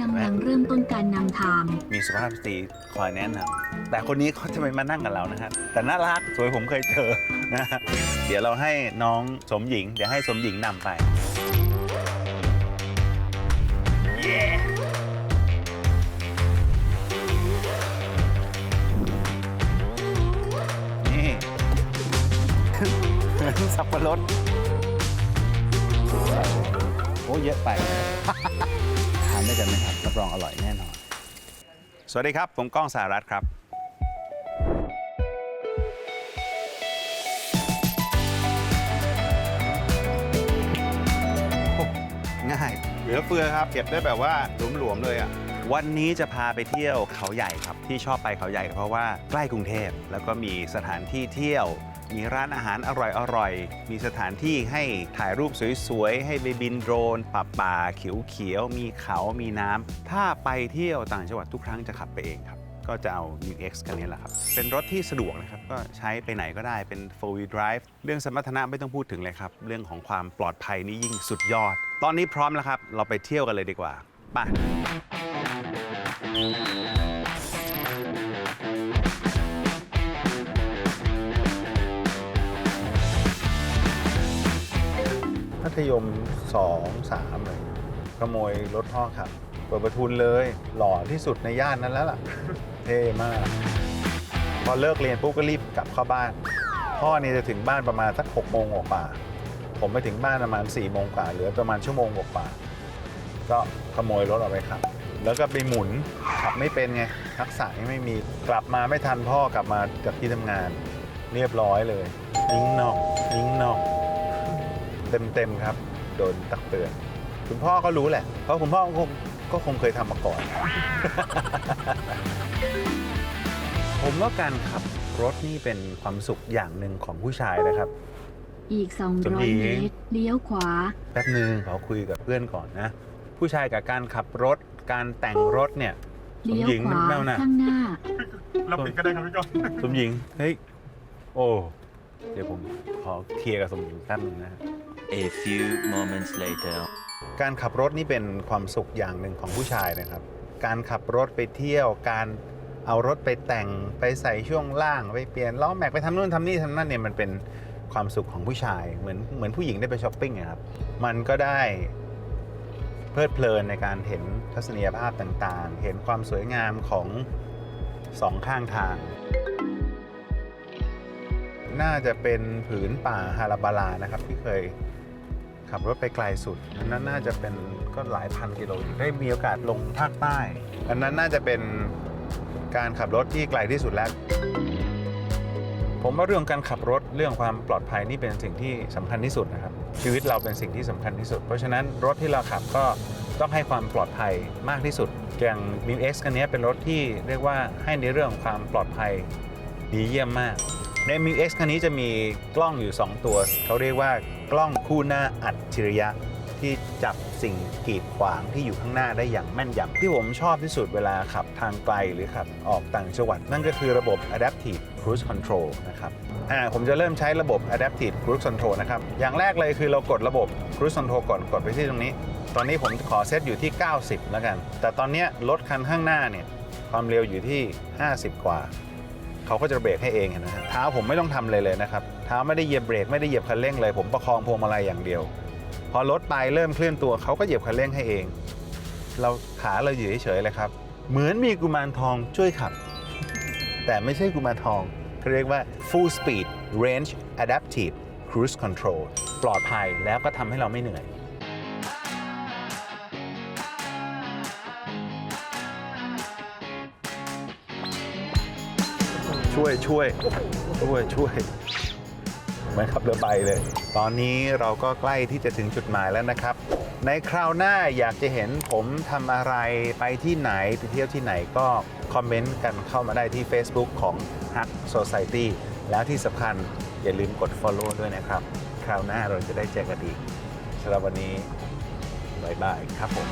กำลังเริ่มต้นการนำทาง มีสุภาพสตรีคอยแนะนำแต่คนนี้เขาจะไม่มานั่งกับเรานะครับแต่น่ารักสวยผมเคยเจอนะฮะเดี๋ยวเราให้น้องสมหญิง เดี๋ยวให้สมหญิงนำไปเย้นี่ สับปะรดโอ้เยอะไป ทานด้วยกันไหมครับ รับรองอร่อยแน่นอน สวัสดีครับ ผมก้องสารัตน์ครับโอ้ง่าย เหลือเฟือครับ เก็บได้แบบว่าหลวมๆเลยอะ วันนี้จะพาไปเที่ยวเขาใหญ่ครับ ที่ชอบไปเขาใหญ่ก็เพราะว่าใกล้กรุงเทพ แล้วก็มีสถานที่เที่ยว มีร้านอาหารอร่อยๆ มีสถานที่ให้ถ่ายรูปสวยๆ ให้ไปบินโดรนป่าป่าๆเขียวๆ มีเขามีน้ำ ถ้าไปเที่ยวต่างจังหวัดทุกครั้งจะขับไปเองครับ ก็จะเอา New X คันนี้แหละครับ เป็นรถที่สะดวกนะครับ ก็ใช้ไปไหนก็ได้เป็น4 wheel drive เรื่องสมรรถนะไม่ต้องพูดถึงเลยครับ เรื่องของความปลอดภัยนี่ยิ่งสุดยอด ตอนนี้พร้อมแล้วครับ เราไปเที่ยวกันเลยดีกว่าไป ธยม 2 3เลยขโมยรถพ่อขับเปิดประทุนเลย หล่อที่สุดในย่านนั้นแล้วล่ะ เท่มาก พอเลิกเรียนปุ๊บก็รีบกลับเข้าบ้าน พ่อนี่จะถึงบ้านประมาณสัก6โมงกว่า ผมไปถึงบ้านประมาณ4โมงกว่าเหลือประมาณชั่วโมงกว่า ก็ขโมยรถออกไปขับ แล้วก็ไปหมุนขับไม่เป็นไงทักษะยังไม่มีกลับมาไม่ทันพ่อกลับมาจากที่ทำงาน เรียบร้อยเลยนิ้งนองนิ้งนอง เต็มๆครับ โดนตักเตือน คุณพ่อก็รู้แหละ เพราะคุณพ่อก็คงก็คงเคยทำมาก่อน ผมว่าการขับรถนี่เป็นความสุขอย่างหนึ่งของผู้ชายนะครับ อีกสมหญิ200งเมตร เลี้ยวขวา แป๊บหนึ่งขอคุยกับเพื่อนก่อนนะ ผู้ชายกับการขับรถ การแต่งรถเนี่ย สมเลี้ยวหญิงขวา แม่วนะข้างหน้า เราปิดก็ได้ครับพี่ก้อง สมหญิง เฮ้ย โอ้ เดี๋ยวผมขอเคลียร์กับสมหญิงแป๊บหนึงนะ A few moments later. การขับรถนี่เป็นความสุขอย่างหนึ่งของผู้ชายนะครับ การขับรถไปเที่ยว การเอารถไปแต่ง ไปใส่ช่วงล่าง ไปเปลี่ยนล้อแม็กไปทำนู่นทำนี่ทำนั่นเนี่ยมันเป็นความสุขของผู้ชาย เหมือนเหมือนผู้หญิงได้ไปช้อปปิ้งอะครับ มันก็ได้เพลิดเพลินในการเห็นทัศนียภาพต่างๆ เห็นความสวยงามของสองข้างทาง น่าจะเป็นผืนป่าฮาราบาลานะครับ ที่เคยขับรถไปไกลสุดอันนั้นน่าจะเป็นก็หลายพันกิโลได้มีโอกาสลงภาคใต้อันนั้นน่าจะเป็นการขับรถที่ไกลที่สุดแล้ว ผมว่าเรื่องการขับรถเรื่องความปลอดภัยนี่เป็นสิ่งที่สำคัญที่สุดนะครับ ชีวิตเราเป็นสิ่งที่สำคัญที่สุด เพราะฉะนั้นรถที่เราขับก็ต้องให้ความปลอดภัยมากที่สุด อย่าง m ิ X คันนี้เป็นรถที่เรียกว่าให้ในเรื่องของความปลอดภัยดีเยี่ยมมาก ใน m ิ X คันนี้จะมีกล้องอยู่ 2 ตัว เขาเรียกว่ากล้องคู่หน้าอัจฉริยะ ที่จับสิ่งกีดขวางที่อยู่ข้างหน้าได้อย่างแม่นยำที่ผมชอบที่สุดเวลาขับทางไกลหรือขับออกต่างจังหวัด นั่นก็คือระบบ Adaptive Cruise Control นะครับอ่าผมจะเริ่มใช้ระบบ Adaptive Cruise Control นะครับ อย่างแรกเลยคือเรากดระบบ Cruise Control ก่อนกดไปที่ตรงนี้ ตอนนี้ผมขอเซตอยู่ที่ 90 แล้วกัน แต่ตอนนี้รถคันข้างหน้าเนี่ยความเร็วอยู่ที่ 50 กว่า เขาก็จะเบรกให้เองเห็นะฮะเท้าผมไม่ต้องทำเลยเลยนะครับเท้าไม่ได้เหยียบเบรกไม่ได้เหยียบคันเร่งเลย ผมประคองพวงมาลัยอย่างเดียว พอรถไปเริ่มเคลื่อนตัวเขาก็เหยียบคันเร่งให้เอง เราขาเราอยู่เฉยๆเลยครับ เหมือนมีกุมารทองช่วยขับ แต่ไม่ใช่กุมารทองเขาเรียกว่า full speed range adaptive cruise control ปลอดภัยแล้วก็ทำให้เราไม่เหนื่อย ช่วยช่วยช่วยช่วยเหมือนขับเรือใบเลย ตอนนี้เราก็ใกล้ที่จะถึงจุดหมายแล้วนะครับ ในคราวหน้าอยากจะเห็นผมทำอะไรไปที่ไหนไปเที่ยวที่ไหนก็คอมเมนต์กันเข้ามาได้ที่ Facebook ของ Hack Society แล้วที่สำคัญอย่าลืมกด Follow ด้วยนะครับ คราวหน้าเราจะได้เจอกันอีกสำหรับวันนี้บายบายครับผม